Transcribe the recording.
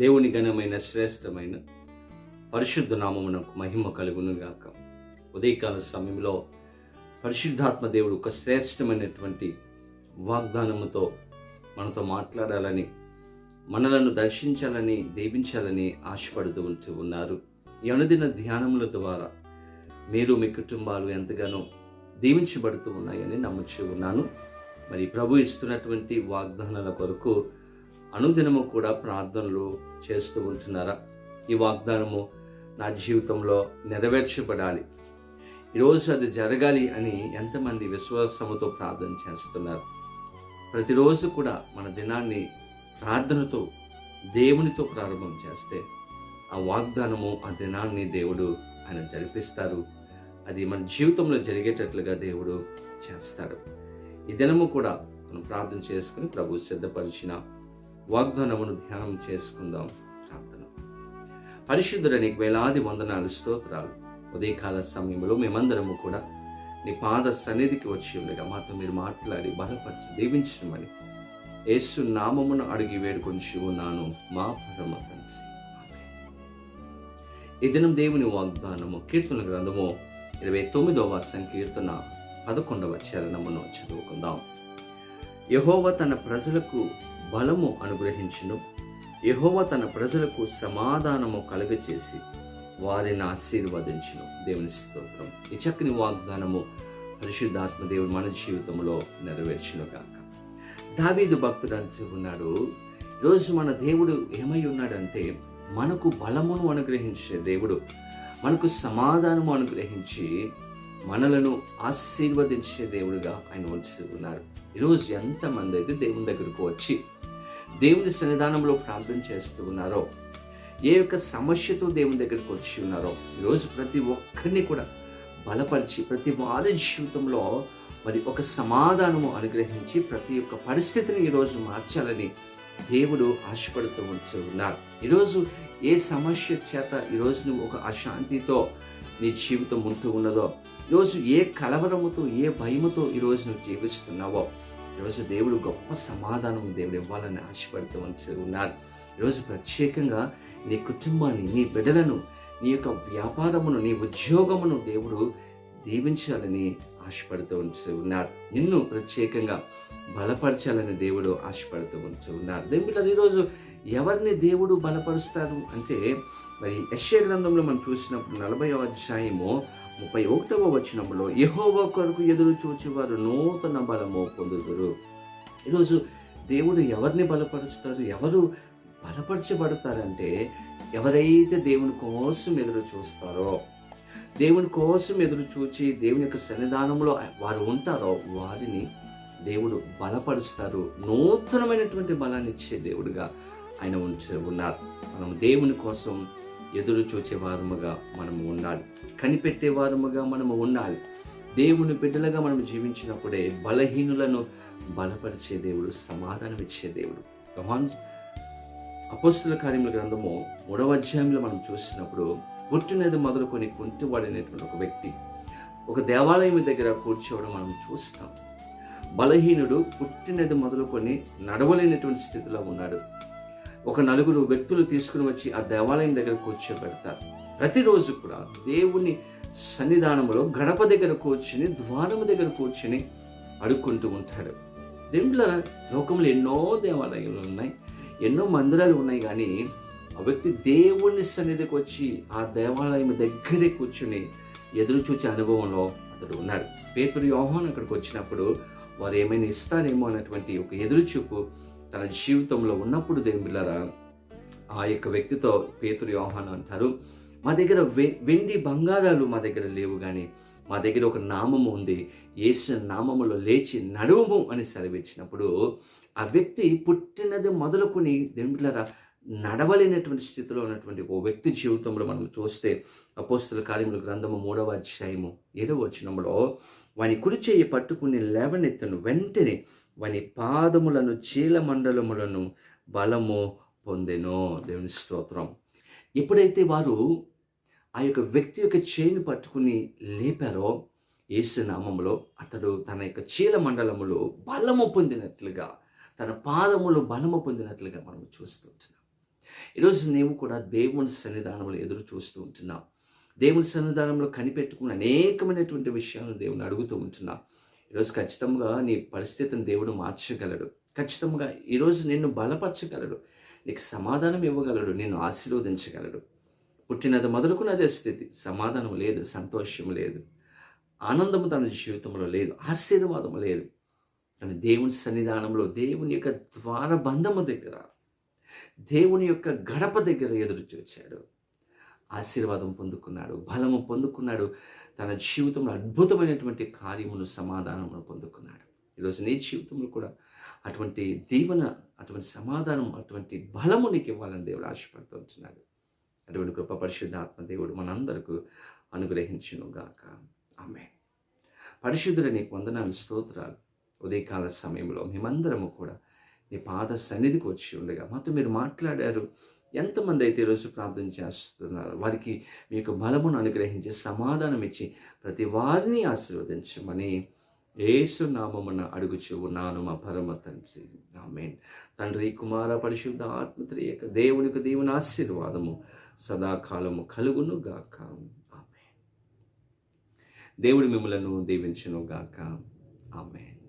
దేవుని ఘనమైన శ్రేష్టమైన పరిశుద్ధ నామమునకు మహిమ కలుగును గాక ఉదయకాల సమయంలో పరిశుద్ధాత్మ దేవుడు ఒక శ్రేష్టమైనటువంటి వాగ్దానముతో మనతో మాట్లాడాలని మనలను దర్శించాలని దీవించాలని ఆశపడుతూ ఉంటూ ఉన్నారు. ఈ అనుదిన ధ్యానముల ద్వారా మీరు మీ కుటుంబాలు ఎంతగానో దీవించబడుతూ ఉన్నాయని నమ్ముచూ ఉన్నాను. మరి ప్రభు ఇస్తున్నటువంటి వాగ్దానాల కొరకు అనుదినము కూడా ప్రార్థనలు చేస్తూ ఉంటున్నారా? ఈ వాగ్దానము నా జీవితంలో నెరవేర్చబడాలి. ఈరోజు అది జరగాలి అని ఎంతమంది విశ్వాసముతో ప్రార్థన చేస్తున్నారు. ప్రతిరోజు కూడా మన దినాన్ని ప్రార్థనతో దేవునితో ప్రారంభం చేస్తే ఆ వాగ్దానము ఆ దినాన్ని దేవుడు ఆయన జరిపిస్తారు. అది మన జీవితంలో జరిగేటట్లుగా దేవుడు చేస్తాడు. ఈ దినము కూడా మనం ప్రార్థన చేసుకుని ప్రభు సిద్ధపరిచిన వాగ్దానమును ధ్యానం చేసుకుందాం. ప్రార్థన. పరిశుద్ధుడ నీకు వేలాది వందనాలు స్తోత్రాలు. ఉదయకాల సమయంలో మేమందరము కూడా నీ పాద సన్నిధికి వచ్చి ఉండగా మాతో మీరు మాట్లాడి బలపరిచి దీవించమని యేసు నామమును అడిగి వేడుకొని ఉన్నాను మా పరమ తండ్రి. ఈ దినం దేవుని వాగ్దానము కీర్తన గ్రంథము ఇరవై తొమ్మిదవ సంకీర్తన పదకొండవ చరణమును చదువుకుందాం. యహోవ తన ప్రజలకు బలము అనుగ్రహించును. యహోవ తన ప్రజలకు సమాధానము కలుగచేసి వారిని ఆశీర్వదించును. దేవుని స్తోత్రం. ఈ చక్కని వాగ్దానము పరిశుద్ధాత్మ దేవుడు మన జీవితంలో నెరవేర్చును గాక దావీదు భక్తుడు అంటూ ఉన్నాడు ఈరోజు మన దేవుడు ఏమై ఉన్నాడంటే మనకు బలమును అనుగ్రహించే దేవుడు మనకు సమాధానము అనుగ్రహించి మనలను ఆశీర్వదించే దేవుడుగా ఆయన ఉంచి ఉన్నారు. ఈరోజు ఎంతమంది అయితే దేవుని దగ్గరకు వచ్చి దేవుని సన్నిధానంలో ప్రార్థన చేస్తూ ఉన్నారో ఏ యొక్క సమస్యతో దేవుని దగ్గరకు వచ్చి ఉన్నారో ఈరోజు ప్రతి ఒక్కరిని కూడా బలపరిచి ప్రతి వారి జీవితంలో మరి ఒక సమాధానము అనుగ్రహించి ప్రతి ఒక్క పరిస్థితిని ఈరోజు మార్చాలని దేవుడు ఆశపడుతూ ఉంటూ ఉన్నారు. ఈరోజు ఏ సమస్య చేత ఈరోజు నువ్వు ఒక అశాంతితో నీ జీవితం ఉంటూ ఉన్నదో? ఈరోజు ఏ కలవరముతో ఏ భయముతో ఈరోజు నువ్వు జీవిస్తున్నావో? ఈరోజు దేవుడు గొప్ప సమాధానం దేవుడు ఇవ్వాలని ఆశపడుతూ ఉన్నారు. ఈరోజు ప్రత్యేకంగా నీ కుటుంబాన్ని నీ బిడ్డలను నీ యొక్క వ్యాపారమును నీ ఉద్యోగమును దేవుడు దీవించాలని ఆశపడుతూ ఉంటూ ఉన్నారు. నిన్ను ప్రత్యేకంగా బలపరచాలని దేవుడు ఆశపడుతూ ఉంటూ ఉన్నారు. దేవుడు ఈరోజు ఎవరిని దేవుడు బలపరుస్తారు అంటే మరి యశ్య గ్రంథంలో మనం చూసినప్పుడు నలభై అధ్యాయము ముప్పై ఒకటవ వచనంలో యహోవ కొరకు ఎదురు చూచేవారు నూతన బలము పొందుదురు. ఈరోజు దేవుడు ఎవరిని బలపరుస్తారు ఎవరు బలపరచబడతారంటే ఎవరైతే దేవుని కోసం ఎదురు చూస్తారో దేవుని కోసం ఎదురు చూచి దేవుని యొక్క సన్నిధానంలో వారు ఉంటారో వారిని దేవుడు బలపరుస్తారు. నూతనమైనటువంటి బలాన్ని ఇచ్చే దేవుడుగా ఆయన ఉంచి ఉన్నారు. మనం దేవుని కోసం ఎదురు చూచేవారముగా మనము ఉండాలి. కనిపెట్టేవారముగా మనము ఉండాలి. దేవుని బిడ్డలుగా మనం జీవించినప్పుడే బలహీనులను బలపరిచే దేవుడు సమాధానం ఇచ్చే దేవుడు యోహాన్ అపోస్తుల కార్యముల గ్రంథము మూడవ అధ్యాయంలో మనం చూసినప్పుడు పుట్టినది మొదలుకొని కుంటివాడైనటువంటి ఒక వ్యక్తి ఒక దేవాలయం దగ్గర కూర్చోవడం మనం చూస్తాం. బలహీనుడు పుట్టినది మొదలుకొని నడవలేనటువంటి స్థితిలో ఉన్నాడు. ఒక నలుగురు వ్యక్తులు తీసుకుని వచ్చి ఆ దేవాలయం దగ్గర కూర్చోబెడతారు. ప్రతిరోజు కూడా దేవుని సన్నిధానంలో గడప దగ్గర కూర్చుని ద్వారము దగ్గర కూర్చుని అడుక్కుంటూ ఉంటాడు. దేవుళ్ళ లోకంలో ఎన్నో దేవాలయాలు ఉన్నాయి ఎన్నో మందిరాలు ఉన్నాయి కానీ ఆ వ్యక్తి దేవుని సన్నిధికి వచ్చి ఆ దేవాలయం దగ్గరే కూర్చుని ఎదురు చూచే అనుభవంలో అతడు ఉన్నాడు. పేతురు యోహాన్ అక్కడికి వచ్చినప్పుడు వారు ఏమైనా ఇస్తారేమో అన్నటువంటి ఒక ఎదురుచూపు తన జీవితంలో ఉన్నప్పుడు దేవుళ్ళరా ఆ యొక్క వ్యక్తితో పేతురు యోహాన్ అంటారు మా దగ్గర వె వెండి బంగారాలు మా దగ్గర లేవు కానీ మా దగ్గర ఒక నామము ఉంది యేసు నామములో లేచి నడువము అని సెలవిచ్చినప్పుడు ఆ వ్యక్తి పుట్టినది మొదలుకొని దేవుళ్ళరా నడవలేనటువంటి స్థితిలో ఉన్నటువంటి ఓ వ్యక్తి జీవితంలో మనం చూస్తే అపోస్తుల కార్యముల గ్రంథము మూడవ అధ్యాయము ఏడవ వచనంలో వాని కుడి చేయి పట్టుకుని లేవనెత్తను వెంటనే వాని పాదములను చీల మండలములను బలము పొందెను. దేవుని స్తోత్రం. ఎప్పుడైతే వారు ఆ యొక్క వ్యక్తి యొక్క చేయిని పట్టుకుని లేపారో యేసు అతడు తన యొక్క చీల మండలములో బలము పొందినట్లుగా తన పాదములు బలము పొందినట్లుగా మనం చూస్తూ ఉంటున్నాం. ఈరోజు నీవు కూడా దేవుని సన్నిధానంలో ఎదురు చూస్తూ ఉంటున్నావు. దేవుని సన్నిధానంలో కనిపెట్టుకున్న అనేకమైనటువంటి విషయాలను దేవుని అడుగుతూ ఉంటున్నావు. ఈరోజు ఖచ్చితంగా నీ పరిస్థితిని దేవుడు మార్చగలడు. ఖచ్చితంగా ఈరోజు నిన్ను బలపరచగలడు. నీకు సమాధానం ఇవ్వగలడు. నిన్ను ఆశీర్వదించగలడు. పుట్టినది మొదలుకున్న అదే స్థితి. సమాధానం లేదు. సంతోషం లేదు. ఆనందము తన జీవితంలో లేదు. ఆశీర్వాదం లేదు. కానీ దేవుని సన్నిధానంలో దేవుని యొక్క ద్వారబంధము దగ్గర దేవుని యొక్క గడప దగ్గర ఎదురు చూచాడు. ఆశీర్వాదం పొందుకున్నాడు బలము పొందుకున్నాడు తన జీవితంలో అద్భుతమైనటువంటి కార్యమును సమాధానమును పొందుకున్నాడు. ఈరోజు నీ జీవితంలో కూడా అటువంటి దీవెన అటువంటి సమాధానం అటువంటి బలము నీకు ఇవ్వాలని దేవుడు ఆశపడుతున్నాడు అటువంటి కృప పరిశుద్ధ దేవుడు మనందరకు అనుగ్రహించును గాక ఆమె పరిశుద్ధుల నీకు వందనాలు స్తోత్రాలు. ఉదయకాల సమయంలో మేమందరము కూడా నీ పాద సన్నిధికి వచ్చి ఉండగా మాతో మీరు మాట్లాడారు. ఎంతమంది అయితే ఈరోజు ప్రార్థన చేస్తున్నారు? వారికి మీ యొక్క బలమును అనుగ్రహించి సమాధానం ఇచ్చి ప్రతి వారిని ఆశీర్వదించమని ఏసు నామమున అడుగుచు ఉన్నాను మా పరమ తండ్రి. ఆమెన్. తండ్రి కుమార పరిశుద్ధ ఆత్మత్రి యొక్క దేవునికి దేవుని ఆశీర్వాదము సదాకాలము కలుగును గాక. ఆమె దేవుడు మిమ్మలను దీవించును గాక. ఆమె